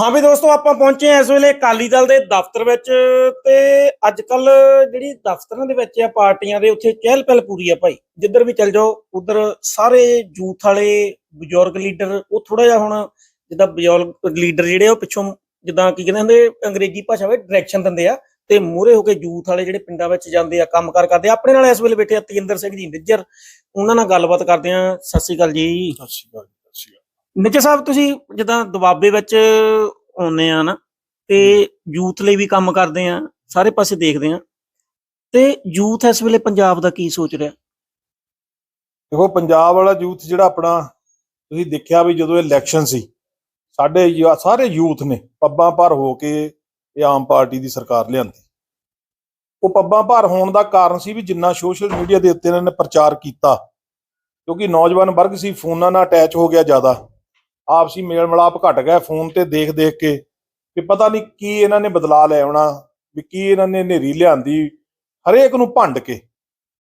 ਹਾਂ ਵੀ ਦੋਸਤੋ ਆਪਾਂ ਪਹੁੰਚੇ ਹਾਂ ਇਸ ਵੇਲੇ ਅਕਾਲੀ ਦਲ ਦੇ ਦਫ਼ਤਰ ਵਿੱਚ ਤੇ ਅੱਜ ਕੱਲ ਜਿਹੜੀ ਦਫ਼ਤਰਾਂ ਦੇ ਵਿੱਚ ਆ ਪਾਰਟੀਆਂ ਦੇ ਉੱਥੇ ਚਹਿਲ ਪਹਿਲ ਪੂਰੀ ਆ ਭਾਈ। ਜਿੱਧਰ ਵੀ ਚੱਲ ਜਾਓ ਉਧਰ ਸਾਰੇ ਯੂਥ ਵਾਲੇ ਬਜ਼ੁਰਗ ਲੀਡਰ ਉਹ ਥੋੜਾ ਜਿਹਾ ਹੁਣ ਜਿੱਦਾਂ ਬਜ਼ੁਰਗ ਲੀਡਰ ਜਿਹੜੇ ਆ ਉਹ ਪਿੱਛੋਂ ਜਿੱਦਾਂ ਕੀ ਕਹਿੰਦੇ ਹੁੰਦੇ ਅੰਗਰੇਜ਼ੀ ਭਾਸ਼ਾ ਵਿੱਚ ਡਾਇਰੈਕਸ਼ਨ ਦਿੰਦੇ ਆ ਤੇ ਮੂਹਰੇ ਹੋ ਕੇ ਯੂਥ ਵਾਲੇ ਜਿਹੜੇ ਪਿੰਡਾਂ ਵਿੱਚ ਜਾਂਦੇ ਆ ਕੰਮ ਕੰਮਕਾਰ ਕਰਦੇ ਆ ਆਪਣੇ ਨਾਲ ਇਸ ਵੇਲੇ ਬੈਠੇ ਆ ਤੇਜਿੰਦਰ ਸਿੰਘ ਜੀ ਨਿੱਜਰ। ਉਹਨਾਂ ਨਾਲ ਗੱਲਬਾਤ ਕਰਦੇ ਆ। ਸਤਿ ਸ਼੍ਰੀ ਅਕਾਲ ਜੀ, ਸਤਿ ਸ਼੍ਰੀ ਅਕਾਲ ਨਿੱਜਰ ਸਾਹਿਬ ਤੁਸੀਂ ਜਿੱਦਾਂ ਦੁਆਬੇ ਵਿੱਚ ਆਉਂਦੇ ਆ ਨਾ ਤੇ ਯੂਥ ਲਈ ਵੀ ਕੰਮ ਕਰਦੇ ਆ ਸਾਰੇ ਪਾਸੇ ਦੇਖਦੇ ਆ ਤੇ ਯੂਥ ਇਸ ਵੇਲੇ ਪੰਜਾਬ ਦਾ ਕੀ ਸੋਚ ਰਿਹਾ? ਦੇਖੋ ਪੰਜਾਬ ਵਾਲਾ ਯੂਥ ਜਿਹੜਾ ਆਪਣਾ ਤੁਸੀਂ ਦੇਖਿਆ ਵੀ ਜਦੋਂ ਇਲੈਕਸ਼ਨ ਸੀ ਸਾਡੇ ਸਾਰੇ ਯੂਥ ਨੇ ਪੱਬਾਂ ਭਰ ਹੋ ਕੇ ਇਹ ਆਮ ਪਾਰਟੀ ਦੀ ਸਰਕਾਰ ਲਿਆਂਦੀ। ਉਹ ਪੱਬਾਂ ਭਰ ਹੋਣ ਦਾ ਕਾਰਨ ਸੀ ਵੀ ਜਿੰਨਾ ਸੋਸ਼ਲ ਮੀਡੀਆ ਦੇ ਉੱਤੇ ਇਹਨਾਂ ਨੇ ਪ੍ਰਚਾਰ ਕੀਤਾ ਕਿਉਂਕਿ ਨੌਜਵਾਨ ਵਰਗ ਸੀ ਫੋਨਾਂ ਨਾਲ ਅਟੈਚ ਹੋ ਗਿਆ ਜ਼ਿਆਦਾ। ਆਪਸੀ ਮੇਲ ਮਿਲਾਪ ਘਟ ਗਿਆ, ਫੋਨ ਤੇ ਦੇਖ ਦੇਖ ਕੇ ਵੀ ਪਤਾ ਨਹੀਂ ਕੀ ਇਹਨਾਂ ਨੇ ਬਦਲਾ ਲੈ ਆਉਣਾ, ਵੀ ਕੀ ਇਹਨਾਂ ਨੇ ਨੇਰੀ ਲਿਆਂਦੀ, ਹਰੇਕ ਨੂੰ ਭੰਡ ਕੇ।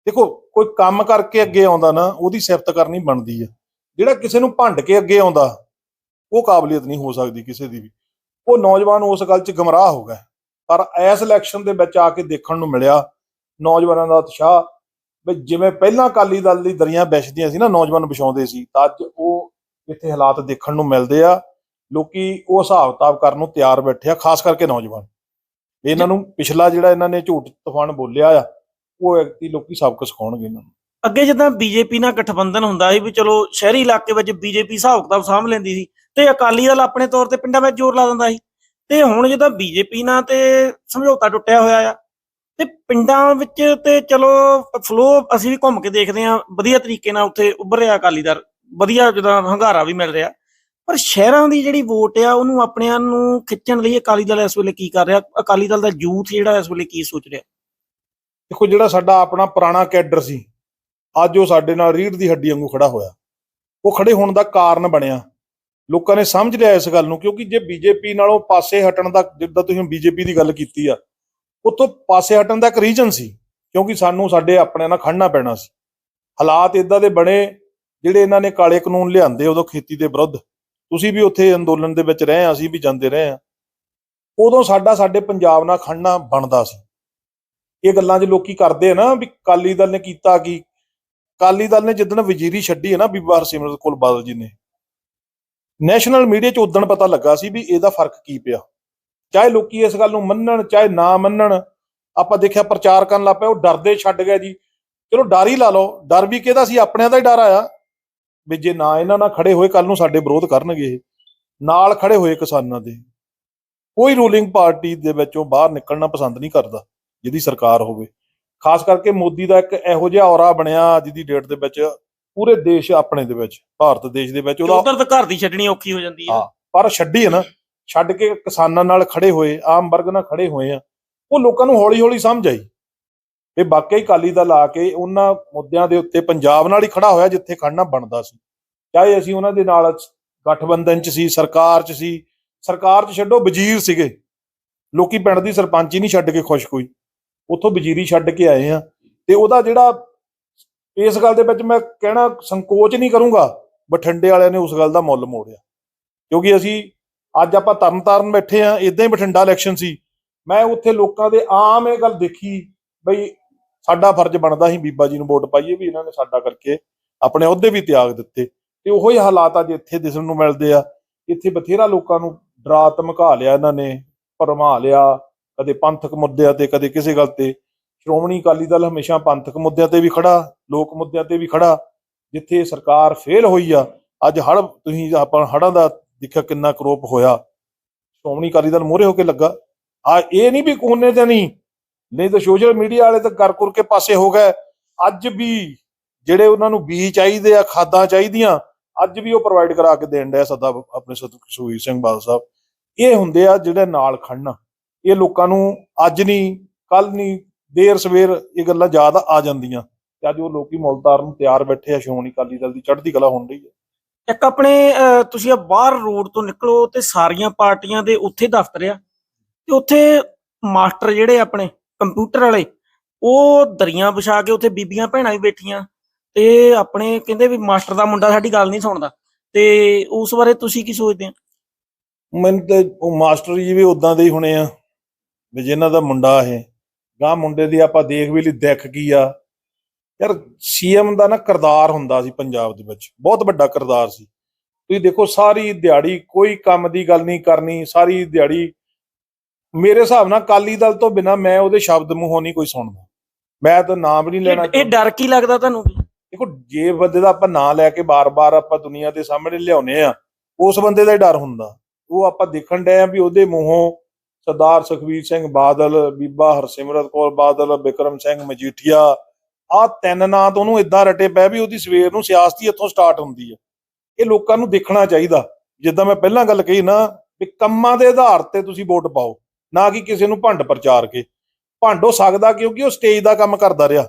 ਦੇਖੋ, ਕੋਈ ਕੰਮ ਕਰਕੇ ਅੱਗੇ ਆਉਂਦਾ ਨਾ, ਉਹਦੀ ਸਿਫਤ ਕਰਨੀ ਬਣਦੀ ਆ। ਜਿਹੜਾ ਕਿਸੇ ਨੂੰ ਭੰਡ ਕੇ ਅੱਗੇ ਆਉਂਦਾ, ਉਹ ਕਾਬਲੀਅਤ ਨਹੀਂ ਹੋ ਸਕਦੀ ਕਿਸੇ ਦੀ ਵੀ। ਉਹ ਨੌਜਵਾਨ ਉਸ ਗੱਲ 'ਚ ਗਮਰਾਹ ਹੋ ਗਿਆ। ਪਰ ਇਸ ਇਲੈਕਸ਼ਨ ਦੇ ਵਿੱਚ ਆ ਕੇ ਦੇਖਣ ਨੂੰ ਮਿਲਿਆ, ਨੌਜਵਾਨਾਂ ਦਾ ਉਤਸ਼ਾਹ, ਵੀ ਜਿਵੇਂ ਪਹਿਲਾਂ ਅਕਾਲੀ ਦਲ ਦੀ ਦਰੀਆਂ ਵਿਛਦੀਆਂ ਸੀ ਨਾ, ਨੌਜਵਾਨ ਵਿਛਾਉਂਦੇ ਸੀ, ਤਾਂ ਅੱਜ ਉਹ ਇੱਥੇ ਹਾਲਾਤ ਦੇਖਣ ਨੂੰ ਮਿਲਦੇ ਆ, ਲੋਕੀ ਉਹ ਹਿਸਾਬ ਕਿਤਾਬ ਕਰਨ ਨੂੰ ਤਿਆਰ ਬੈਠੇ ਆ, ਖਾਸ ਕਰਕੇ ਨੌਜਵਾਨ। ਇਹਨਾਂ ਨੂੰ ਪਿਛਲਾ ਜਿਹੜਾ ਇਹਨਾਂ ਨੇ ਝੂਠ ਤੂਫਾਨ ਬੋਲਿਆ ਆ, ਉਹ ਵਿਅਕਤੀ ਲੋਕੀ ਸਬਕ ਸਿਖਾਉਣਗੇ ਇਹਨਾਂ ਨੂੰ। ਅੱਗੇ ਜਿੱਦਾਂ ਬੀਜੇਪੀ ਨਾਲ ਗਠਬੰਧਨ ਹੁੰਦਾ ਸੀ ਵੀ ਚਲੋ ਸ਼ਹਿਰੀ ਇਲਾਕੇ ਵਿੱਚ ਬੀਜੇਪੀ ਹਿਸਾਬ ਕਿਤਾਬ ਸਾਂਭ ਲੈਂਦੀ ਸੀ, ਤੇ ਅਕਾਲੀ ਦਲ ਆਪਣੇ ਤੌਰ ਤੇ ਪਿੰਡਾਂ ਵਿੱਚ ਜ਼ੋਰ ਲਾ ਦਿੰਦਾ ਸੀ। ਤੇ ਹੁਣ ਜਿੱਦਾਂ ਬੀਜੇਪੀ ਨਾਲ ਤੇ ਸਮਝੌਤਾ ਟੁੱਟਿਆ ਹੋਇਆ ਆ, ਤੇ ਪਿੰਡਾਂ ਵਿੱਚ ਤੇ ਚਲੋ ਫਲੋ ਅਸੀਂ ਵੀ ਘੁੰਮ ਕੇ ਦੇਖਦੇ ਆ ਵਧੀਆ ਤਰੀਕੇ ਨਾਲ ਉੱਥੇ ਉੱਭਰ ਰਿਹਾ ਅਕਾਲੀ ਦਲ। ਵਧੀਆ ਜਿੱਦਾਂ ਹੰਗਾਰਾ ਵੀ ਮਿਲ ਰਿਹਾ। ਪਰ ਸ਼ਹਿਰਾਂ ਦੀ ਜਿਹੜੀ ਵੋਟ ਆ, ਉਹਨੂੰ ਆਪਣਿਆਂ ਨੂੰ ਖਿੱਚਣ ਲਈ ਅਕਾਲੀ ਦਲ ਇਸ ਵੇਲੇ ਕੀ ਕਰ ਰਿਹਾ? ਅਕਾਲੀ ਦਲ ਦਾ ਯੂਥ ਜਿਹੜਾ ਇਸ ਵੇਲੇ ਕੀ ਸੋਚ ਰਿਹਾ? ਦੇਖੋ, ਜਿਹੜਾ ਸਾਡਾ ਆਪਣਾ ਪੁਰਾਣਾ ਕੈਡਰ ਸੀ, ਅੱਜ ਉਹ ਸਾਡੇ ਨਾਲ ਰੀੜ ਦੀ ਹੱਡੀ ਵਾਂਗੂ ਖੜਾ ਹੋਇਆ। ਉਹ ਖੜੇ ਹੋਣ ਦਾ ਕਾਰਨ ਬਣਿਆ। ਲੋਕਾਂ ਨੇ ਸਮਝ ਲਿਆ ਇਸ ਗੱਲ ਨੂੰ, ਕਿਉਂਕਿ ਜੇ ਬੀਜੇਪੀ ਨਾਲੋਂ ਪਾਸੇ ਹਟਣ ਦਾ, ਜਿੱਦਾਂ ਤੁਸੀਂ ਬੀਜੇਪੀ ਦੀ ਗੱਲ ਕੀਤੀ ਆ, ਉੱਥੋਂ ਪਾਸੇ ਹਟਣ ਦਾ ਇੱਕ ਰੀਜਨ ਸੀ, ਕਿਉਂਕਿ ਸਾਨੂੰ ਸਾਡੇ ਆਪਣਿਆਂ ਨਾਲ ਖੜਨਾ ਪੈਣਾ ਸੀ। ਹਾਲਾਤ ਇਦਾਂ ਦੇ ਬਣੇ ਜਿਹੜੇ ਇਹਨਾਂ ਨੇ ਕਾਲੇ ਕਾਨੂੰਨ ਲਿਆਂਦੇ ਉਦੋਂ ਖੇਤੀ ਦੇ ਵਿਰੁੱਧ, ਤੁਸੀਂ ਵੀ ਉੱਥੇ ਅੰਦੋਲਨ ਦੇ ਵਿੱਚ ਰਹੇ ਆ, ਅਸੀਂ ਵੀ ਜਾਂਦੇ ਰਹੇ ਆ। ਉਦੋਂ ਸਾਡਾ, ਸਾਡੇ ਪੰਜਾਬ ਨਾਲ ਖੜਨਾ ਬਣਦਾ ਸੀ। ਇਹ ਗੱਲਾਂ 'ਚ ਲੋਕੀ ਕਰਦੇ ਆ ਨਾ ਵੀ ਕਾਲੀ ਦਲ ਨੇ ਕੀਤਾ ਕੀ ਕਾਲੀ ਦਲ ਨੇ ਜਿੱਦਣ ਵਜ਼ੀਰੀ ਛੱਡੀ ਹੈ ਨਾ ਬੀਬਾ ਹਰਸਿਮਰਤ ਕੌਰ ਬਾਦਲ ਜੀ ਨੇ, ਨੈਸ਼ਨਲ ਮੀਡੀਆ 'ਚ ਉਦੋਂ ਪਤਾ ਲੱਗਾ ਸੀ ਵੀ ਇਹਦਾ ਫ਼ਰਕ ਕੀ ਪਿਆ। ਚਾਹੇ ਲੋਕੀ ਇਸ ਗੱਲ ਨੂੰ ਮੰਨਣ, ਚਾਹੇ ਨਾ ਮੰਨਣ, ਆਪਾਂ ਦੇਖਿਆ ਪ੍ਰਚਾਰ ਕਰਨ ਲੱਗ ਪਏ, ਉਹ ਡਰਦੇ ਛੱਡ ਗਏ ਜੀ। ਚਲੋ ਡਰ ਹੀ ਲਾ ਲਓ, ਡਰ ਵੀ ਕਿਹਦਾ ਸੀ? ਆਪਣਿਆਂ ਦਾ ਹੀ ਡਰ ਆਇਆ। ਵੀ ਜੇ ਨਾ ਇਹਨਾਂ ਨਾਲ ਖੜੇ ਹੋਏ ਕੱਲ ਨੂੰ ਸਾਡੇ ਵਿਰੋਧ ਕਰਨਗੇ ਇਹ ਨਾਲ ਖੜੇ ਹੋਏ ਕਿਸਾਨਾਂ ਦੇ। ਕੋਈ ਰੂਲਿੰਗ ਪਾਰਟੀ ਦੇ ਵਿੱਚੋਂ ਬਾਹਰ ਨਿਕਲਣਾ ਪਸੰਦ ਨਹੀਂ ਕਰਦਾ ਜਿਹਦੀ ਸਰਕਾਰ ਹੋਵੇ। ਖਾਸ ਕਰਕੇ ਮੋਦੀ ਦਾ ਇੱਕ ਇਹੋ ਜਿਹਾ ਔਰਾ ਬਣਿਆ ਅੱਜ ਦੀ ਡੇਟ ਦੇ ਵਿੱਚ ਪੂਰੇ ਦੇਸ਼ ਆਪਣੇ ਦੇ ਵਿੱਚ ਭਾਰਤ ਦੇਸ਼ ਦੇ ਵਿੱਚ ਉਹਦਾ ਉਧਰ ਤਾਂ ਘਰ ਦੀ ਛੱਡਣੀ ਔਖੀ ਹੋ ਜਾਂਦੀ ਹੈ। ਹਾਂ। ਪਰ ਛੱਡੀ ਹੈ ਨਾ। ਛੱਡ ਕੇ ਕਿਸਾਨਾਂ ਨਾਲ ਖੜੇ ਹੋਏ ਆਮ ਵਰਗ ਨਾਲ ਖੜੇ ਹੋਏ ਆ ਉਹ ਲੋਕਾਂ ਨੂੰ ਹੌਲੀ ਹੌਲੀ ਸਮਝ ਆਈ। ਇਹ ਵਾਕਈ ਕਾਲੀ ਦਲ ਆ ਕੇ ਉਹਨਾਂ ਮੁੱਦਿਆਂ ਦੇ ਉੱਤੇ ਪੰਜਾਬ ਨਾਲ ਹੀ ਖੜਾ ਹੋਇਆ ਜਿੱਥੇ ਖੜਨਾ ਬਣਦਾ ਸੀ। ਚਾਹੇ ਅਸੀਂ ਉਹਨਾਂ ਦੇ ਨਾਲ ਗਠਬੰਧਨ ਚ ਸੀ, ਸਰਕਾਰ ਚ ਸੀ, ਸਰਕਾਰ ਚ ਛੱਡੋ ਵਜ਼ੀਰ ਸੀਗੇ। ਲੋਕੀ ਪਿੰਡ ਦੀ ਸਰਪੰਚੀ ਨਹੀਂ ਛੱਡ ਕੇ ਖੁਸ਼ ਕੋਈ। ਉੱਥੋਂ ਵਜ਼ੀਰੀ ਛੱਡ ਕੇ ਆਏ ਆ। ਤੇ ਉਹਦਾ ਜਿਹੜਾ ਇਸ ਗੱਲ ਦੇ ਵਿੱਚ ਮੈਂ ਕਹਿਣਾ ਸੰਕੋਚ ਨਹੀਂ ਕਰੂੰਗਾ, ਬਠਿੰਡੇ ਵਾਲਿਆਂ ਨੇ ਉਸ ਗੱਲ ਦਾ ਮੁੱਲ ਮੋੜਿਆ। ਕਿਉਂਕਿ ਅਸੀਂ ਅੱਜ ਆਪਾਂ ਤਰਨਤਾਰਨ ਬੈਠੇ ਆ ਇਦਾਂ ਹੀ ਬਠਿੰਡਾ ਇਲੈਕਸ਼ਨ ਸੀ। ਮੈਂ ਉੱਥੇ ਲੋਕਾਂ ਦੇ ਆਮ ਇਹ ਗੱਲ ਦੇਖੀ, ਬਈ ਸਾਡਾ ਫਰਜ਼ ਬਣਦਾ ਸੀ ਬੀਬਾ ਜੀ ਨੂੰ ਵੋਟ ਪਾਈਏ ਵੀ ਇਹਨਾਂ ਨੇ ਸਾਡਾ ਕਰਕੇ ਆਪਣੇ ਅਹੁਦੇ ਵੀ ਤਿਆਗ ਦਿੱਤੇ। ਤੇ ਉਹੋ ਹੀ ਹਾਲਾਤ ਅੱਜ ਇੱਥੇ ਦਿਸਣ ਨੂੰ ਮਿਲਦੇ ਆ। ਇੱਥੇ ਬਥੇਰਾ ਲੋਕਾਂ ਨੂੰ ਡਰਾ ਧਮਕਾ ਲਿਆ ਇਹਨਾਂ ਨੇ, ਭਰਮਾ ਲਿਆ, ਕਦੇ ਪੰਥਕ ਮੁੱਦਿਆਂ ਤੇ, ਕਦੇ ਕਿਸੇ ਗੱਲ ਤੇ। ਸ਼੍ਰੋਮਣੀ ਅਕਾਲੀ ਦਲ ਹਮੇਸ਼ਾ ਪੰਥਕ ਮੁੱਦਿਆਂ ਤੇ ਵੀ ਖੜਾ, ਲੋਕ ਮੁੱਦਿਆਂ ਤੇ ਵੀ ਖੜਾ, ਜਿੱਥੇ ਸਰਕਾਰ ਫੇਲ ਹੋਈ ਆ। ਅੱਜ ਹੜ ਤੁਸੀਂ ਆਪਾਂ ਹੜਾਂ ਦਾ ਦੇਖਿਆ ਕਿੰਨਾ ਕਰੋਪ ਹੋਇਆ। ਸ਼੍ਰੋਮਣੀ ਅਕਾਲੀ ਦਲ ਮੋਹਰੇ ਹੋ ਕੇ ਲੱਗਾ। ਆ, ਇਹ ਨਹੀਂ ਵੀ ਕੋਨੇ ਤੇ ਨਹੀਂ ਨਹੀਂ ਤਾਂ ਸੋਸ਼ਲ ਮੀਡੀਆ ਵਾਲੇ ਤਾਂ ਕਰ ਕਰ ਕੇ ਪਾਸੇ ਹੋ ਗਏ। ਅੱਜ ਵੀ ਜਿਹੜੇ ਉਹਨਾਂ ਨੂੰ ਬੀਜ ਚਾਹੀਦੇ ਆ, ਖਾਦਾਂ ਚਾਹੀਦੀਆਂ, ਅੱਜ ਵੀ ਉਹ ਪ੍ਰੋਵਾਈਡ ਕਰਾ ਕੇ ਦੇਣ ਡਿਆ ਸਦਾ ਆਪਣੇ ਸੁਖਵੀਰ ਸਿੰਘ ਬਾਦਲ ਸਾਹਿਬ। ਇਹ ਹੁੰਦੇ ਆ ਜਿਹੜੇ ਨਾਲ ਖੜਨਾ ਇਹ ਲੋਕਾਂ ਨੂੰ ਅੱਜ ਨਹੀਂ, ਕੱਲ ਨਹੀਂ, ਦੇਰ ਸਵੇਰ ਇਹ ਗੱਲਾਂ ਯਾਦ ਆ ਜਾਂਦੀਆਂ। ਤੇ ਅੱਜ ਉਹ ਲੋਕੀ ਮੁਲਤਾਰ ਨੂੰ ਤਿਆਰ ਬੈਠੇ ਆ, ਸ਼੍ਰੋਮਣੀ ਅਕਾਲੀ ਦਲ ਦੀ ਚੜ੍ਹਦੀ ਕਲਾ ਹੋਣ ਰਹੀ ਹੈ ਇੱਕ ਆਪਣੇ ਤੁਸੀਂ ਆ ਬਾਹਰ ਰੋਡ ਤੋਂ ਨਿਕਲੋ ਤੇ ਸਾਰੀਆਂ ਪਾਰਟੀਆਂ ਦੇ ਉੱਥੇ ਦਫ਼ਤਰ ਆ। ਤੇ ਉੱਥੇ ਮਾਸਟਰ ਜਿਹੜੇ ਆਪਣੇ ਕੰਪਿਊਟਰ ਵਾਲੇ, ਉਹ ਦਰੀਆਂ ਵਿਛਾ ਕੇ ਉੱਥੇ ਬੀਬੀਆਂ ਭੈਣਾਂ ਵੀ ਬੈਠੀਆਂ ਤੇ ਆਪਣੇ ਕਹਿੰਦੇ ਵੀ ਮਾਸਟਰ ਦਾ ਮੁੰਡਾ ਸਾਡੀ ਗੱਲ ਨਹੀਂ ਸੁਣਦਾ ਤੇ ਉਸ ਬਾਰੇ ਤੁਸੀਂ ਕੀ ਸੋਚਦੇ ਆ ਮੈਨੂੰ ਤੇ ਉਹ ਮਾਸਟਰ ਜੀ ਵੀ ਉਦਾਂ ਦੇ ਹੀ ਹੋਣੇ ਆ ਵੀ ਜਿਨ੍ਹਾਂ ਦਾ ਮੁੰਡਾ ਇਹ ਗਾਂ ਮੁੰਡੇ ਦੀ ਆਪਾਂ ਦੇਖ ਵੀ ਲਈ ਦਿੱਖ ਕੀ ਆ। ਯਾਰ ਸੀਐਮ ਦਾ ਨਾ ਕਿਰਦਾਰ ਹੁੰਦਾ ਸੀ ਪੰਜਾਬ ਦੇ ਵਿੱਚ, ਬਹੁਤ ਵੱਡਾ ਕਿਰਦਾਰ ਸੀ। ਤੁਸੀਂ ਦੇਖੋ ਸਾਰੀ ਦਿਹਾੜੀ ਕੋਈ ਕੰਮ ਦੀ ਗੱਲ ਨਹੀਂ ਕਰਨੀ, ਸਾਰੀ ਦਿਹਾੜੀ ਮੇਰੇ ਹਿਸਾਬ ਨਾਲ ਕਾਲੀ ਦਲ ਤੋਂ ਬਿਨਾ ਮੈਂ ਉਹਦੇ ਸ਼ਬਦ ਮੂੰਹੋਂ ਨਹੀਂ ਕੋਈ ਸੁਣਦਾ। ਮੈਂ ਤਾਂ ਨਾਮ ਵੀ ਨਹੀਂ ਲੈਣਾ ਇਹ- ਡਰ ਕੀ ਲੱਗਦਾ ਤੁਹਾਨੂੰ ਦੇਖੋ ਜੇ ਬੰਦੇ ਦਾ ਆਪਾਂ ਨਾਂ ਲੈ ਕੇ ਬਾਰ-ਬਾਰ ਆਪਾਂ ਦੁਨੀਆ ਦੇ ਸਾਹਮਣੇ ਲਿਆਉਨੇ ਆ ਉਸ ਬੰਦੇ ਦਾ ਹੀ ਡਰ ਹੁੰਦਾ। ਉਹ ਆਪਾਂ ਦੇਖਣ ਡਏ ਆ ਵੀ ਉਹਦੇ ਮੂੰਹੋਂ ਸਰਦਾਰ ਸੁਖਬੀਰ ਸਿੰਘ ਬਾਦਲ ਬੀਬਾ ਹਰਸਿਮਰਤ ਕੌਰ ਬਾਦਲ ਬਿਕਰਮ ਸਿੰਘ ਮਜੀਠੀਆ ਆ ਤਿੰਨ ਨਾਂ ਤੋਂ ਉਹਨੂੰ ਇਦਾਂ ਰਟੇ ਪਏ ਵੀ ਉਹਦੀ ਸਵੇਰ ਨੂੰ ਸਿਆਸਤੀ ਇੱਥੋਂ ਸਟਾਰਟ ਹੁੰਦੀ ਹੈ ਇਹ ਲੋਕਾਂ ਨੂੰ ਦੇਖਣਾ ਚਾਹੀਦਾ। ਜਿੱਦਾਂ ਮੈਂ ਪਹਿਲਾਂ ਗੱਲ ਕਹੀ ਨਾ ਵੀ ਕੰਮਾਂ ਦੇ ਆਧਾਰ ਤੇ ਤੁਸੀਂ ਵੋਟ ਪਾਓ। ਨਾ ਕਿ ਕਿਸੇ ਨੂੰ ਭੰਡ ਪ੍ਰਚਾਰ ਕੇ। ਭੰਡ ਹੋ ਸਕਦਾ ਕਿਉਂਕਿ ਉਹ ਸਟੇਜ ਦਾ ਕੰਮ ਕਰਦਾ ਰਿਹਾ।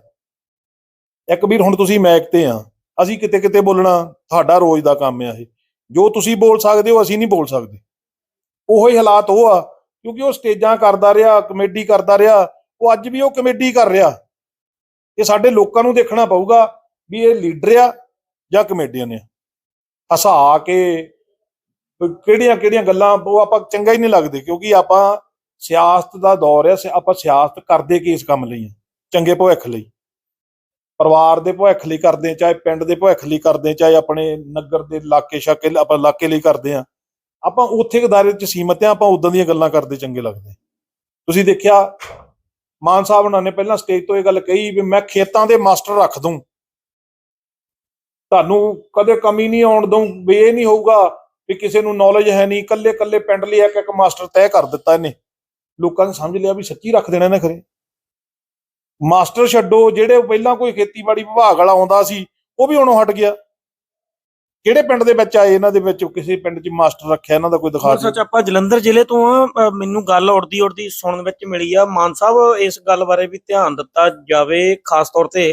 ਇੱਕ ਵੀਰ, ਹੁਣ ਤੁਸੀਂ ਮੈਕ ਤੇ ਆ। ਅਸੀਂ ਕਿਤੇ ਕਿਤੇ ਬੋਲਣਾ ਤੁਹਾਡਾ ਰੋਜ਼ ਦਾ ਕੰਮ ਆ ਇਹ। ਜੋ ਤੁਸੀਂ ਬੋਲ ਸਕਦੇ ਹੋ, ਅਸੀਂ ਨਹੀਂ ਬੋਲ ਸਕਦੇ। ਉਹੋ ਹੀ ਹਾਲਾਤ ਉਹ ਆ, ਕਿਉਂਕਿ ਉਹ ਸਟੇਜਾਂ ਕਰਦਾ ਰਿਹਾ, ਕਮੇਡੀ ਕਰਦਾ ਰਿਹਾ। ਉਹ ਅੱਜ ਵੀ ਉਹ ਕਮੇਡੀ ਕਰ ਰਿਹਾ। ਇਹ ਸਾਡੇ ਲੋਕਾਂ ਨੂੰ ਦੇਖਣਾ ਪਊਗਾ ਵੀ ਇਹ ਲੀਡਰ ਆ ਜਾਂ ਕਮੇਡੀਅਨ ਆ। ਹਸਾ ਕੇ ਕਿਹੜੀਆਂ ਕਿਹੜੀਆਂ ਗੱਲਾਂ, ਉਹ ਆਪਾਂ ਚੰਗਾ ਹੀ ਨਹੀਂ ਲੱਗਦੇ, ਕਿਉਂਕਿ ਆਪਾਂ ਸਿਆਸਤ ਦਾ ਦੌਰ ਹੈ ਆਪਾਂ ਸਿਆਸਤ ਕਰਦੇ ਕਿਸ ਕੰਮ ਲਈ ਆ? ਚੰਗੇ ਭਵਿੱਖ ਲਈ। ਪਰਿਵਾਰ ਦੇ ਭਵਿੱਖ ਲਈ ਕਰਦੇ ਚਾਹੇ ਪਿੰਡ ਦੇ ਭਵਿੱਖ ਲਈ ਕਰਦੇ ਹਾਂ ਚਾਹੇ ਆਪਣੇ ਨਗਰ ਦੇ ਇਲਾਕੇ ਸ਼ਾਕੇ ਆਪਾਂ ਇਲਾਕੇ ਲਈ ਕਰਦੇ ਆ। ਆਪਾਂ ਉੱਥੇ ਦਾਇਰੇ 'ਚ ਸੀਮਤ ਆ, ਆਪਾਂ ਉਦਾਂ ਦੀਆਂ ਗੱਲਾਂ ਕਰਦੇ ਚੰਗੇ ਲੱਗਦੇ ਤੁਸੀਂ ਦੇਖਿਆ, ਮਾਨ ਸਾਹਿਬ ਉਹਨਾਂ ਨੇ ਪਹਿਲਾਂ ਸਟੇਜ ਤੋਂ ਇਹ ਗੱਲ ਕਹੀ ਵੀ ਮੈਂ ਖੇਤਾਂ ਦੇ ਮਾਸਟਰ ਰੱਖ ਦੂੰ। ਤੁਹਾਨੂੰ ਕਦੇ ਕਮੀ ਨਹੀਂ ਆਉਣ ਦਊਂ, ਵੀ ਇਹ ਨਹੀਂ ਹੋਊਗਾ ਵੀ ਕਿਸੇ ਨੂੰ ਨੌਲੇਜ ਹੈ ਨਹੀਂ ਕੱਲੇ ਕੱਲੇ ਪਿੰਡ ਲਈ ਇੱਕ ਇੱਕ ਮਾਸਟਰ ਤੈਅ ਕਰ ਦਿੱਤਾ ਇਹਨੇ। ਲੋਕਾਂ ਨੇ ਸਮਝ ਲਿਆ ਵੀ ਸੱਚੀ ਰੱਖ ਦੇਣਾ ਇਹਨੇ ਖਰੇ। ਮਾਸਟਰ ਛੱਡੋ ਜਿਹੜੇ ਪਹਿਲਾਂ ਕੋਈ ਖੇਤੀਬਾੜੀ ਵਿਭਾਗ ਵਾਲਾ ਆਉਂਦਾ ਸੀ ਉਹ ਵੀ ਹੁਣ ਹਟ ਗਿਆ। ਕਿਹੜੇ ਪਿੰਡ ਦੇ ਵਿੱਚ ਆਏ ਇਹਨਾਂ ਦੇ ਵਿੱਚ? ਕਿਸੇ ਪਿੰਡ 'ਚ ਮਾਸਟਰ ਰੱਖਿਆ ਇਹਨਾਂ ਦਾ ਕੋਈ ਦਿਖਾ ਸੱਚ ਆਪਾਂ ਜਲੰਧਰ ਜ਼ਿਲ੍ਹੇ ਤੋਂ ਆ ਮੈਨੂੰ ਗੱਲ ਉੜਦੀ ਉੜਦੀ ਸੁਣਨ ਵਿੱਚ ਮਿਲੀ ਆ। ਮਾਨ ਸਾਹਿਬ ਇਸ ਗੱਲ ਬਾਰੇ ਵੀ ਧਿਆਨ ਦਿੱਤਾ ਜਾਵੇ ਖਾਸ ਤੌਰ ਤੇ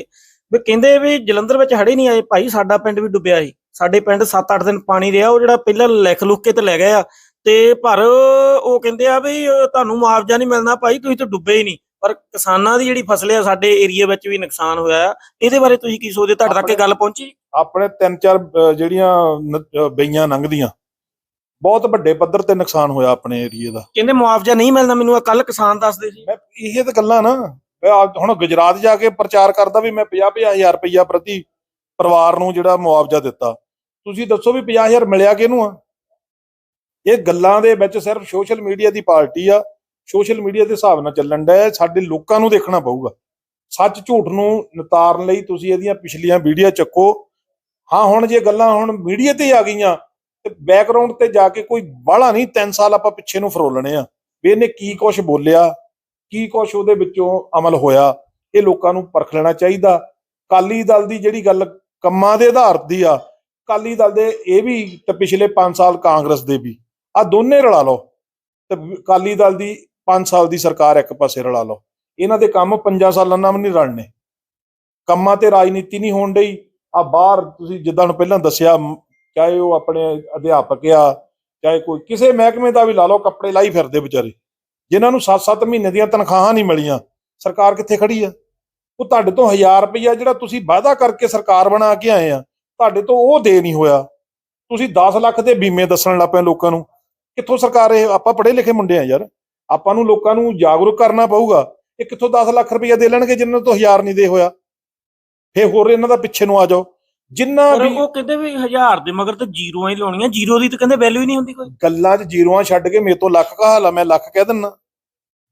ਵੀ ਕਹਿੰਦੇ ਵੀ ਜਲੰਧਰ ਵਿੱਚ ਹੜੇ ਨਹੀਂ ਆਏ। ਭਾਈ ਸਾਡਾ ਪਿੰਡ ਵੀ ਡੁੱਬਿਆ ਸੀ। ਸਾਡੇ ਪਿੰਡ 7-8 ਦਿਨ ਪਾਣੀ ਰਿਹਾ ਉਹ ਜਿਹੜਾ ਪਹਿਲਾਂ ਲਿਖ ਲੁੱਕ ਕੇ ਤੇ ਲੈ ਗਏ ਆ। ਤੇ ਪਰ ਉਹ ਕਹਿੰਦੇ ਆ ਵੀ ਤੁਹਾਨੂੰ ਮੁਆਵਜ਼ਾ ਨਹੀਂ ਮਿਲਣਾ ਭਾਈ ਤੁਸੀਂ ਤਾਂ ਡੁੱਬੇ ਹੀ ਨਹੀਂ। ਪਰ ਕਿਸਾਨਾਂ ਦੀ ਜਿਹੜੀ ਫਸਲ ਆ ਸਾਡੇ ਏਰੀਆ ਵਿੱਚ ਵੀ ਨੁਕਸਾਨ ਹੋਇਆ ਇਹਦੇ ਬਾਰੇ ਤੁਸੀਂ ਕੀ ਸੋਚਦੇ? ਤੁਹਾਡੇ ਤੱਕ ਇਹ ਗੱਲ ਪਹੁੰਚੀ? ਆਪਣੇ ਤਿੰਨ ਚਾਰ ਜਿਹੜੀਆਂ ਬਈਆਂ ਲੰਘਦੀਆਂ ਬਹੁਤ ਵੱਡੇ ਪੱਧਰ ਤੇ ਨੁਕਸਾਨ ਹੋਇਆ ਆਪਣੇ ਏਰੀਏ ਦਾ। ਕਹਿੰਦੇ ਮੁਆਵਜ਼ਾ ਨਹੀਂ ਮਿਲਣਾ ਮੈਨੂੰ ਕੱਲ ਕਿਸਾਨ ਦੱਸਦੇ ਸੀ। ਮੈਂ ਇਹ ਤਾਂ ਗੱਲਾਂ ਨਾ ਹੁਣ ਗੁਜਰਾਤ ਜਾ ਕੇ ਪ੍ਰਚਾਰ ਕਰਦਾ ਵੀ ਮੈਂ 50 ਹਜ਼ਾਰ ਰੁਪਈਆ ਪ੍ਰਤੀ ਪਰਿਵਾਰ ਨੂੰ ਜਿਹੜਾ ਮੁਆਵਜ਼ਾ ਦਿੱਤਾ। ਤੁਸੀਂ ਦੱਸੋ ਵੀ 50000 ਮਿਲਿਆ ਕਿਹਨੂੰ ਆ? ਇਹ ਗੱਲਾਂ ਦੇ ਵਿੱਚ ਸਿਰਫ ਸੋਸ਼ਲ ਮੀਡੀਆ ਦੀ ਪਾਰਟੀ ਆ, ਸੋਸ਼ਲ ਮੀਡੀਆ ਦੇ ਹਿਸਾਬ ਨਾਲ ਚੱਲਣ ਦਾ ਸਾਡੇ ਲੋਕਾਂ ਨੂੰ ਦੇਖਣਾ ਪਊਗਾ। ਸੱਚ ਝੂਠ ਨੂੰ ਨਿਤਾਰਨ ਲਈ ਤੁਸੀਂ ਇਹਦੀਆਂ ਪਿਛਲੀਆਂ ਵੀਡੀਓ ਚੱਕੋ। ਹਾਂ, ਹੁਣ ਜੇ ਗੱਲਾਂ ਹੁਣ ਮੀਡੀਆ ਤੇ ਆ ਗਈਆਂ, ਤੇ ਬੈਕਗ੍ਰਾਉਂਡ ਤੇ ਜਾ ਕੇ ਕੋਈ ਬਾਹਲਾ ਨਹੀਂ 3 ਸਾਲ ਆਪਾਂ ਪਿੱਛੇ ਨੂੰ ਫਰੋਲਣੇ ਆ। ਵੀ ਇਹਨੇ ਕੀ ਕੁਝ ਬੋਲਿਆ, ਕੀ ਕੁਛ ਉਹਦੇ ਵਿੱਚੋਂ ਅਮਲ ਹੋਇਆ, ਇਹ ਲੋਕਾਂ ਨੂੰ ਪਰਖ ਲੈਣਾ ਚਾਹੀਦਾ। ਕਾਲੀ ਦਲ ਦੀ ਜਿਹੜੀ ਗੱਲ ਕੰਮਾਂ ਦੇ ਆਧਾਰ ਦੀ ਆ ਕਾਲੀ ਦਲ ਦੇ ਇਹ ਵੀ ਤੇ ਪਿਛਲੇ 5 ਸਾਲ ਕਾਂਗਰਸ ਦੇ ਵੀ। ਆ ਦੋਨੇ ਰਲਾ ਲਓ। ਤੇ ਕਾਲੀ ਦਲ ਦੀ 5 ਸਾਲ ਦੀ ਸਰਕਾਰ ਇੱਕ ਪਾਸੇ ਰਲਾ ਲਓ। ਇਹਨਾਂ ਦੇ ਕੰਮ 5 ਸਾਲਾਂ ਨਾਲ ਨਹੀਂ ਰਲਣੇ। ਕੰਮਾਂ ਤੇ ਰਾਜਨੀਤੀ ਨਹੀਂ ਹੋਣ ਡਈ। ਆ ਬਾਹਰ ਤੁਸੀਂ ਜਿੱਦਾਂ ਨੂੰ ਪਹਿਲਾਂ ਦੱਸਿਆ ਚਾਹੇ ਉਹ ਆਪਣੇ ਅਧਿਆਪਕ ਆ, ਚਾਹੇ ਕੋਈ, ਕਿਸੇ ਮਹਿਕਮੇ ਦਾ ਵੀ ਲਾ ਲਓ, ਕੱਪੜੇ ਲਾਈ ਫਿਰਦੇ ਵਿਚਾਰੇ। ਜਿਨ੍ਹਾਂ ਨੂੰ 7-7 ਮਹੀਨੇ ਦੀਆਂ ਤਨਖਾਹਾਂ ਨਹੀਂ ਮਿਲੀਆਂ, ਸਰਕਾਰ ਕਿੱਥੇ ਖੜੀ ਆ? ਉਹ ਤੁਹਾਡੇ ਤੋਂ 1000 ਰੁਪਈਆ ਜਿਹੜਾ ਤੁਸੀਂ ਵਾਅਦਾ ਕਰਕੇ ਸਰਕਾਰ ਬਣਾ ਕੇ ਆਏ ਆ, ਤੁਹਾਡੇ ਤੋਂ ਉਹ ਦੇ ਨਹੀਂ ਹੋਇਆ। ਤੁਸੀਂ 10 ਲੱਖ ਦੇ ਬੀਮੇ ਦੱਸਣ ਲੱਗ ਪਏ ਲੋਕਾਂ ਨੂੰ। ਕਿੱਥੋਂ ਸਰਕਾਰ ਇਹ ਆਪਾਂ ਪੜ੍ਹੇ ਲਿਖੇ ਮੁੰਡੇ ਆ ਯਾਰ। ਆਪਾਂ ਨੂੰ ਲੋਕਾਂ ਨੂੰ ਜਾਗਰੂਕ ਕਰਨਾ ਪਊਗਾ। ਇਹ ਕਿੱਥੋਂ 10 ਲੱਖ ਰੁਪਈਆ ਦੇ ਲੈਣਗੇ ਜਿਨ੍ਹਾਂ ਤੋਂ 1000 ਨਹੀਂ ਦੇ ਹੋਇਆ? ਫੇਰ ਹੋਰ ਇਹਨਾਂ ਦਾ ਪਿੱਛੇ ਨੂੰ ਆ ਜਾਓ। ਜਿੰਨਾ ਵੀ ਉਹ ਕਹਿੰਦੇ ਵੀ ਹਜ਼ਾਰ ਦੇ ਮਗਰ ਤਾਂ ਜ਼ੀਰੋਆਂ ਹੀ ਲਾਉਣੀਆਂ। ਜ਼ੀਰੋ ਦੀ ਤਾਂ ਕਹਿੰਦੇ ਵੈਲਿਊ ਹੀ ਨਹੀਂ ਹੁੰਦੀ ਕੋਈ। ਗੱਲਾਂ 'ਚ ਜ਼ੀਰੋਆਂ ਛੱਡ ਕੇ ਮੇਰੇ ਤੋਂ ਲੱਖ ਕਹਾਲਾ ਮੈਂ ਲੱਖ ਕਹਿ ਦਿੰਨਾ।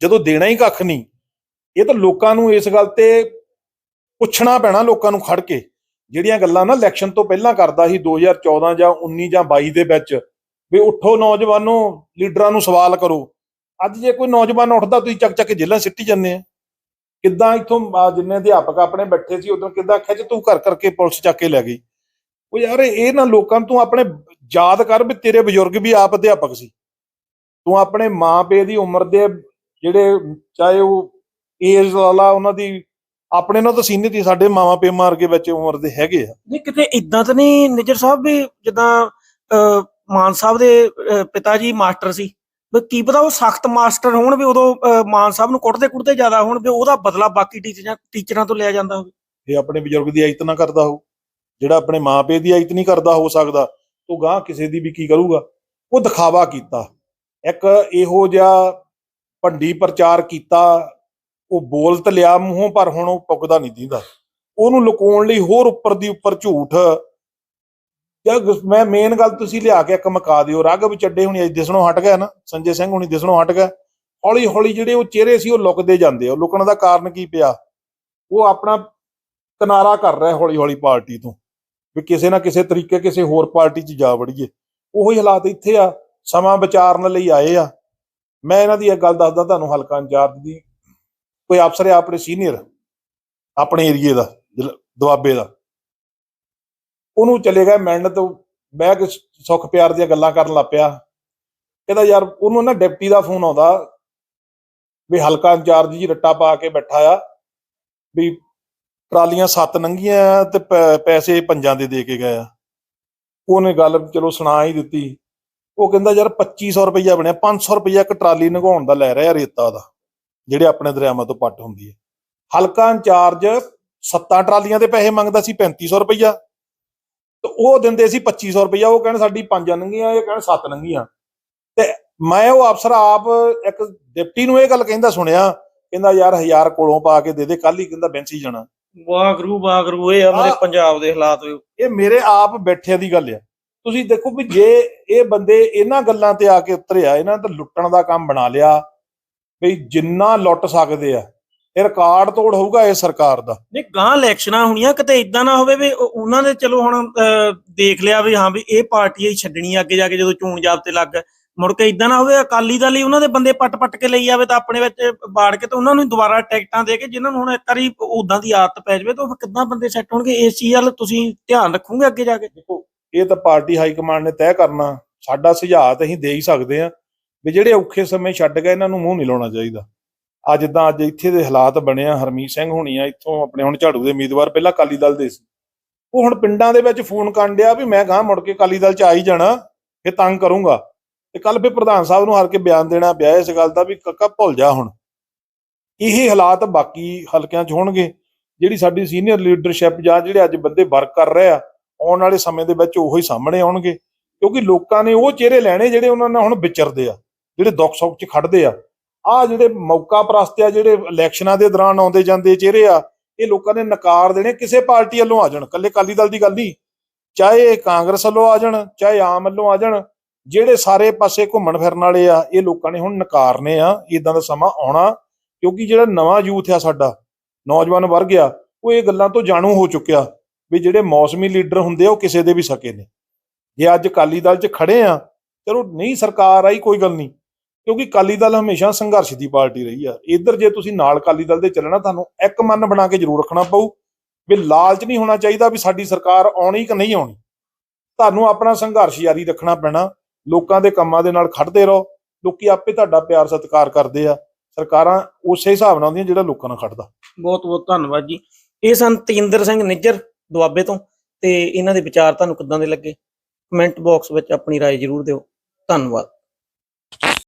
ਜਦੋਂ ਦੇਣਾ ਹੀ ਕੱਖ ਨਹੀਂ। ਇਹ ਤਾਂ ਲੋਕਾਂ ਨੂੰ ਇਸ ਗੱਲ ਤੇ ਪੁੱਛਣਾ ਪੈਣਾ ਲੋਕਾਂ ਨੂੰ ਖੜ ਕੇ। ਜਿਹੜੀਆਂ ਗੱਲਾਂ ਨਾ ਇਲੈਕਸ਼ਨ ਤੋਂ ਪਹਿਲਾਂ ਕਰਦਾ ਸੀ 2014 ਜਾਂ 19 ਜਾਂ 22 ਦੇ ਵਿੱਚ ਵੀ ਉੱਠੋ ਨੌਜਵਾਨੋ ਲੀਡਰਾਂ ਨੂੰ ਸਵਾਲ ਕਰੋ। ਅੱਜ ਜੇ ਕੋਈ ਨੌਜਵਾਨ ਉੱਠਦਾ ਤੁਸੀਂ ਚੱਕ ਚੱਕ ਕੇ ਜੇਲ੍ਹਾਂ ਸਿੱਟੀ ਜਾਂਦੇ ਆ। ਕਿੱਦਾਂ ਇੱਥੋਂ ਜਿੰਨੇ ਅਧਿਆਪਕ ਆਪਣੇ ਬੈਠੇ ਸੀ ਉਦੋਂ ਕਿੱਦਾਂ ਖਿੱਚ ਤੂੰ ਘਰ ਕਰਕੇ ਪੁਲਿਸ ਚੱਕ ਕੇ ਲੈ ਗਈ। ਉਹ ਯਾਰ ਇਹ ਨਾ ਲੋਕਾਂ ਨੂੰ ਤੂੰ ਆਪਣੇ ਯਾਦ ਕਰ ਵੀ ਤੇਰੇ ਬਜ਼ੁਰਗ ਵੀ ਆਪ ਅਧਿਆਪਕ ਸੀ। ਤੂੰ ਆਪਣੇ ਮਾਪੇ ਦੀ ਉਮਰ ਦੇ ਜਿਹੜੇ ਚਾਹੇ ਉਹ ਏਜ ਵਾਲਾ ਉਹਨਾਂ ਦੀ ਆਪਣੇ ਨਾਲ ਤਾਂ ਸੀਨੀਅਰ ਸੀ ਸਾਡੇ ਮਾਵਾ ਪੇ ਮਾਰ ਕੇ ਵਿੱਚ ਉਮਰ ਦੇ ਹੈਗੇ ਆ। ਨਹੀਂ ਕਿਤੇ ਇਦਾਂ ਤਾਂ ਨਹੀਂ ਨਿਜਰ ਸਾਹਿਬ ਵੀ ਜਿੱਦਾਂ ਅਹ, ਮਾਨ ਸਾਹਿਬ ਦੇ ਪਿਤਾ ਜੀ ਮਾਸਟਰ ਸੀ। ਵੀ ਕੀ ਪਤਾ ਉਹ ਸਖਤ ਮਾਸਟਰ ਹੋਣ ਵੀ ਉਦੋਂ ਮਾਨ ਸਾਹਿਬ ਨੂੰ ਕੁੱਟਦੇ ਕੁੱਟਦੇ ਜ਼ਿਆਦਾ ਹੋਣ ਵੀ ਉਹਦਾ ਬਦਲਾ ਬਾਕੀ ਟੀਚਰਾਂ ਟੀਚਰਾਂ ਤੋਂ ਲਿਆ ਜਾਂਦਾ ਹੋਵੇ। ਇਹ ਆਪਣੇ ਬਜ਼ੁਰਗ ਦੀ ਇੱਜ਼ਤ ਨਾ ਕਰਦਾ ਹੋ ਜਿਹੜਾ ਆਪਣੇ ਮਾਪੇ ਦੀ ਇੱਜ਼ਤ ਨਹੀਂ ਕਰਦਾ ਹੋ ਸਕਦਾ, ਉਹ ਗਾਂ ਕਿਸੇ ਦੀ ਵੀ ਕੀ ਕਰੂਗਾ? ਉਹ ਦਿਖਾਵਾ ਕੀਤਾ। ਇੱਕ ਇਹੋ ਜਿਹਾ ਭੰਡੀ ਪ੍ਰਚਾਰ ਕੀਤਾ, ਉਹ ਬੋਲ ਤੇ ਲਿਆ ਮੂੰਹੋਂ, ਪਰ ਹੁਣ ਉਹ ਪੁੱਗਦਾ ਨਹੀਂ ਦਿੰਦਾ। ਉਹਨੂੰ ਲੁਕਾਉਣ ਲਈ ਹੋਰ ਉੱਪਰ ਦੀ ਉੱਪਰ ਝੂਠ ਜਾਂ ਮੈਂ ਮੇਨ ਗੱਲ ਤੁਸੀਂ ਲਿਆ ਕੇ ਇੱਕ ਮਕਾ ਦਿਓ। ਰਾਘਵ ਚੱਡੇ ਹੁਣੀ ਦਿਸਣੋਂ ਹਟ ਗਿਆ ਨਾ। ਸੰਜੇ ਸਿੰਘ ਹੁਣੀ ਦਿਸਣੋਂ ਹਟ ਗਿਆ ਹੌਲੀ ਹੌਲੀ ਜਿਹੜੇ ਉਹ ਚਿਹਰੇ ਸੀ, ਉਹ ਲੁਕਦੇ ਜਾਂਦੇ ਆ। ਲੁਕਣ ਦਾ ਕਾਰਨ ਕੀ ਪਿਆ? ਉਹ ਆਪਣਾ ਕਿਨਾਰਾ ਕਰ ਰਿਹਾ ਹੌਲੀ ਹੌਲੀ ਪਾਰਟੀ ਤੋਂ। ਵੀ ਕਿਸੇ ਨਾ ਕਿਸੇ ਤਰੀਕੇ ਕਿਸੇ ਹੋਰ ਪਾਰਟੀ 'ਚ ਜਾ ਵੜੀਏ। ਉਹੀ ਹਾਲਾਤ ਇੱਥੇ ਆ। ਸਮਾਂ ਵਿਚਾਰਨ ਲਈ ਆਏ ਆ। ਮੈਂ ਇਹਨਾਂ ਦੀ ਇੱਕ ਗੱਲ ਦੱਸਦਾ ਤੁਹਾਨੂੰ ਹਲਕਾ ਇੰਚਾਰਜ ਦੀ। ਕੋਈ ਅਫਸਰ ਆ, ਆਪਣੇ ਸੀਨੀਅਰ ਆਪਣੇ ਏਰੀਏ ਦਾ ਦੁਆਬੇ ਦਾ। ਉਹਨੂੰ ਚਲੇ ਗਿਆ ਮਿਲਣ ਤੋਂ ਬਹਿ ਕੇ ਸੁੱਖ ਪਿਆਰ ਦੀਆਂ ਗੱਲਾਂ ਕਰਨ ਲੱਗ ਪਿਆ। ਕਹਿੰਦਾ ਯਾਰ ਉਹਨੂੰ ਨਾ ਡਿਪਟੀ ਦਾ ਫੋਨ ਆਉਂਦਾ, ਵੀ ਹਲਕਾ ਇੰਚਾਰਜ ਜੀ ਰੱਟਾ ਪਾ ਕੇ ਬੈਠਾ ਆ, ਵੀ ਟਰਾਲੀਆਂ ਸੱਤ ਨੰਗੀਆਂ ਤੇ ਪੈਸੇ ਪੰਜਾਂ ਦੇ ਦੇ ਕੇ ਗਏ ਆ। ਉਹਨੇ ਗੱਲ ਚਲੋ ਸੁਣਾ ਹੀ ਦਿੱਤੀ। ਉਹ ਕਹਿੰਦਾ ਯਾਰ 2500 ਰੁਪਈਆ ਬਣਿਆ 500 ਰੁਪਈਆ ਇੱਕ ਟਰਾਲੀ ਨਗਾਉਣ ਦਾ ਲੈ ਰਿਹਾ ਰੇਤਾ ਦਾ, ਜਿਹੜੇ ਆਪਣੇ ਦਰਿਆਵਾਂ ਤੋਂ ਪੱਟ ਹੁੰਦੀ ਹੈ ਹਲਕਾ ਇੰਚਾਰਜ ਸੱਤਾਂ ਟਰਾਲੀਆਂ ਦੇ ਪੈਸੇ ਮੰਗਦਾ ਸੀ 3500 ਰੁਪਈਆ। ਤੇ ਉਹ ਦਿੰਦੇ ਸੀ 2500 ਰੁਪਈਆ ਉਹ ਕਹਿਣ ਸਾਡੀ ਪੰਜ ਨੰਗੀਆਂ ਇਹ ਕਹਿਣ ਸੱਤ ਨੰਗੀਆਂ। ਤੇ ਮੈਂ ਉਹ ਅਫਸਰ ਆਪ ਇੱਕ ਡਿਪਟੀ ਨੂੰ ਇਹ ਗੱਲ ਕਹਿੰਦਾ ਸੁਣਿਆ ਕਹਿੰਦਾ ਯਾਰ ਹਜ਼ਾਰ ਕੋਲੋਂ ਪਾ ਕੇ ਦੇ ਦੇ ਕੱਲ ਹੀ ਕਹਿੰਦਾ ਬੈਂਸੀ ਜਾਣਾ। ਵਾਗਰੂ ਵਾਗਰੂ ਇਹ ਆ ਮੇਰੇ ਪੰਜਾਬ ਦੇ ਹਾਲਾਤ ਇਹ ਮੇਰੇ ਆਪ ਬੈਠਿਆਂ ਦੀ ਗੱਲ ਆ। ਤੁਸੀਂ ਦੇਖੋ ਵੀ ਜੇ ਇਹ ਬੰਦੇ ਇਹਨਾਂ ਗੱਲਾਂ ਤੇ ਆ ਕੇ ਉਤਰਿਆ ਇਹਨਾਂ ਤਾਂ ਲੁੱਟਣ ਦਾ ਕੰਮ ਬਣਾ ਲਿਆ ਵੀ ਜਿੰਨਾ ਲੁੱਟ ਸਕਦੇ ਆ ਇਹ ਰਿਕਾਰਡ ਤੋੜ ਹੋਊਗਾ ਇਹ ਸਰਕਾਰ ਦਾ। ਨਹੀਂ ਗਾਂ ਇਲੈਕਸ਼ਨਾਂ ਹੋਣੀਆਂ ਕਿਤੇ ਇਦਾਂ ਨਾ ਹੋਵੇ ਵੀ ਉਹ- ਉਹਨਾਂ ਦੇ ਚਲੋ ਹੁਣ ਦੇਖ ਲਿਆ ਵੀ ਹਾਂ ਵੀ ਇਹ ਪਾਰਟੀ ਹੀ ਛੱਡਣੀ ਅੱਗੇ ਜਾ ਕੇ ਜਦੋਂ ਚੋਣ ਜਾਬਤੇ ਲੱਗ ਮੁੜ ਕੇ ਇਦਾਂ ਨਾ ਹੋਵੇ ਅਕਾਲੀ ਦਲ ਹੀ ਉਹਨਾਂ ਦੇ ਬੰਦੇ ਪੱਟ-ਪੱਟ ਕੇ ਲਈ ਜਾਵੇ ਤਾਂ ਆਪਣੇ ਵਿੱਚ ਬਾੜ ਕੇ ਤੇ ਉਹਨਾਂ ਨੂੰ ਦੁਬਾਰਾ ਟਿਕਟਾਂ ਦੇ ਕੇ ਜਿਨ੍ਹਾਂ ਨੂੰ ਹੁਣ ਇੱਕ ਵਾਰੀ ਉਦਾਂ ਦੀ ਆਦਤ ਪੈ ਜਾਵੇ ਤਾਂ ਕਿੱਦਾਂ ਬੰਦੇ ਸੈੱਟ ਹੋਣਗੇ? ਇਸ ਚੀਜ਼ ਵੱਲ ਤੁਸੀਂ ਧਿਆਨ ਰੱਖੋਗੇ ਅੱਗੇ ਜਾ ਕੇ? ਦੇਖੋ ਇਹ ਤਾਂ ਪਾਰਟੀ ਹਾਈ ਕਮਾਂਡ ਨੇ ਤੈਅ ਕਰਨਾ। ਸਾਡਾ ਸੁਝਾਅ ਤਾਂ ਅਸੀਂ ਦੇ ਹੀ ਸਕਦੇ ਆ ਵੀ ਜਿਹੜੇ ਔਖੇ ਸਮੇਂ ਛੱਡ ਗਏ ਇਹਨਾਂ ਨੂੰ ਮੂੰਹ ਨਹੀਂ ਲਾਉਣਾ ਚਾਹੀਦਾ। ਅੱਜ ਜਿੱਦਾਂ ਅੱਜ ਇੱਥੇ ਦੇ ਹਾਲਾਤ ਬਣੇ ਆ, ਹਰਮੀਤ ਸਿੰਘ ਹੋਣੀ ਆ, ਇੱਥੋਂ ਆਪਣੇ ਹੁਣ ਝਾੜੂ ਦੇ ਉਮੀਦਵਾਰ, ਪਹਿਲਾਂ ਅਕਾਲੀ ਦਲ ਦੇ ਸੀ। ਉਹ ਹੁਣ ਪਿੰਡਾਂ ਦੇ ਵਿੱਚ ਫੋਨ ਕਰਨ ਡਿਆ ਵੀ ਮੈਂ ਗਾਂ ਮੁੜ ਕੇ ਅਕਾਲੀ ਦਲ ਚ ਆ ਹੀ ਜਾਣਾ, ਇਹ ਤੰਗ ਕਰੂੰਗਾ। ਤੇ ਕੱਲ ਫੇ ਪ੍ਰਧਾਨ ਸਾਹਿਬ ਨੂੰ ਹਾਰ ਕੇ ਬਿਆਨ ਦੇਣਾ ਪਿਆ ਇਸ ਗੱਲ ਦਾ ਵੀ ਕੱਕਾ ਭੁੱਲ ਜਾ ਹੁਣ। ਇਹ ਹਾਲਾਤ ਬਾਕੀ ਹਲਕਿਆਂ 'ਚ ਹੋਣਗੇ, ਜਿਹੜੀ ਸਾਡੀ ਸੀਨੀਅਰ ਲੀਡਰਸ਼ਿਪ ਜਾਂ ਜਿਹੜੇ ਅੱਜ ਬੰਦੇ ਵਰਕ ਕਰ ਰਹੇ ਆ, ਆਉਣ ਵਾਲੇ ਸਮੇਂ ਦੇ ਵਿੱਚ ਉਹੀ ਸਾਹਮਣੇ ਆਉਣਗੇ। ਕਿਉਂਕਿ ਲੋਕਾਂ ਨੇ ਉਹ ਚਿਹਰੇ ਲੈਣੇ ਜਿਹੜੇ ਉਹਨਾਂ ਨਾਲ ਹੁਣ ਵਿਚਰਦੇ ਆ, ਜਿਹੜੇ ਦੁੱਖ ਸੁੱਖ 'ਚ ਖੜਦੇ ਆ। ਆ ਜਿਹੜੇ ਮੌਕਾ ਪ੍ਰਸਤ ਆ, ਜਿਹੜੇ ਇਲੈਕਸ਼ਨਾਂ ਦੇ ਦੌਰਾਨ ਆਉਂਦੇ ਜਾਂਦੇ ਚਿਹਰੇ ਆ, ਇਹ ਲੋਕਾਂ ਨੇ ਨਕਾਰ ਦੇਣੇ, ਕਿਸੇ ਪਾਰਟੀ ਵੱਲੋਂ ਆ ਜਾਣ। ਕੱਲੇ ਅਕਾਲੀ ਦਲ ਦੀ ਗੱਲ ਨਹੀਂ। ਚਾਹੇ ਕਾਂਗਰਸ ਵੱਲੋਂ ਆ ਜਾਣ, ਚਾਹੇ ਆਮ ਵੱਲੋਂ ਆ ਜਾਣ, ਜਿਹੜੇ ਸਾਰੇ ਪਾਸੇ ਘੁੰਮਣ ਫਿਰਨ ਵਾਲੇ ਆ, ਇਹ ਲੋਕਾਂ ਨੇ ਹੁਣ ਨਕਾਰਨੇ ਆ ਇਦਾਂ ਦਾ ਸਮਾਂ ਆਉਣਾ, ਕਿਉਂਕਿ ਜਿਹੜਾ ਨਵਾਂ ਯੂਥ ਆ ਸਾਡਾ, ਨੌਜਵਾਨ ਵਰਗ ਆ, ਉਹ ਇਹ ਗੱਲਾਂ ਤੋਂ ਜਾਣੂ ਹੋ ਚੁੱਕਿਆ ਵੀ ਜਿਹੜੇ ਮੌਸਮੀ ਲੀਡਰ ਹੁੰਦੇ ਆ, ਉਹ ਕਿਸੇ ਦੇ ਵੀ ਸਕੇ ਨੇ। ਜੇ ਅੱਜ ਅਕਾਲੀ ਦਲ 'ਚ ਖੜੇ ਆ, ਚਲੋ ਨਹੀਂ ਸਰਕਾਰ ਆਈ, ਕੋਈ ਗੱਲ ਨਹੀਂ। ਕਿਉਂਕਿ ਅਕਾਲੀ ਦਲ ਹਮੇਸ਼ਾ ਸੰਘਰਸ਼ ਦੀ ਪਾਰਟੀ ਰਹੀ ਆ ਇੱਧਰ ਜੇ ਤੁਸੀਂ ਨਾਲ ਅਕਾਲੀ ਦਲ ਦੇ ਚੱਲਣਾ ਤੁਹਾਨੂੰ ਇੱਕ ਮਨ ਬਣਾ ਕੇ ਜ਼ਰੂਰ ਰੱਖਣਾ ਪਊ ਵੀ ਲਾਲਚ ਨਹੀਂ ਹੋਣਾ ਚਾਹੀਦਾ ਵੀ ਸਾਡੀ ਸਰਕਾਰ ਆਉਣੀ ਕਿ ਨਹੀਂ ਆਉਣੀ ਤੁਹਾਨੂੰ ਆਪਣਾ ਸੰਘਰਸ਼ ਜਾਰੀ ਰੱਖਣਾ ਪੈਣਾ ਲੋਕਾਂ ਦੇ ਕੰਮਾਂ ਦੇ ਨਾਲ ਖੜਦੇ ਰਹੋ ਲੋਕੀ ਆਪੇ ਤੁਹਾਡਾ ਪਿਆਰ ਸਤਿਕਾਰ ਕਰਦੇ ਆ ਸਰਕਾਰਾਂ ਉਸੇ ਹਿਸਾਬ ਨਾਲ ਆਉਂਦੀਆਂ ਜਿਹੜਾ ਲੋਕਾਂ ਨਾਲ ਖੜਦਾ ਬਹੁਤ ਬਹੁਤ ਧੰਨਵਾਦ ਜੀ ਇਹ ਸਨ ਤੇਂਦਰ ਸਿੰਘ ਨਿੱਜਰ ਦੁਆਬੇ ਤੋਂ ਤੇ ਇਹਨਾਂ ਦੇ ਵਿਚਾਰ ਤੁਹਾਨੂੰ ਕਿੱਦਾਂ ਦੇ ਲੱਗੇ ਕਮੈਂਟ ਬਾਕਸ ਵਿੱਚ ਆਪਣੀ رائے ਜ਼ਰੂਰ ਦਿਓ ਧੰਨਵਾਦ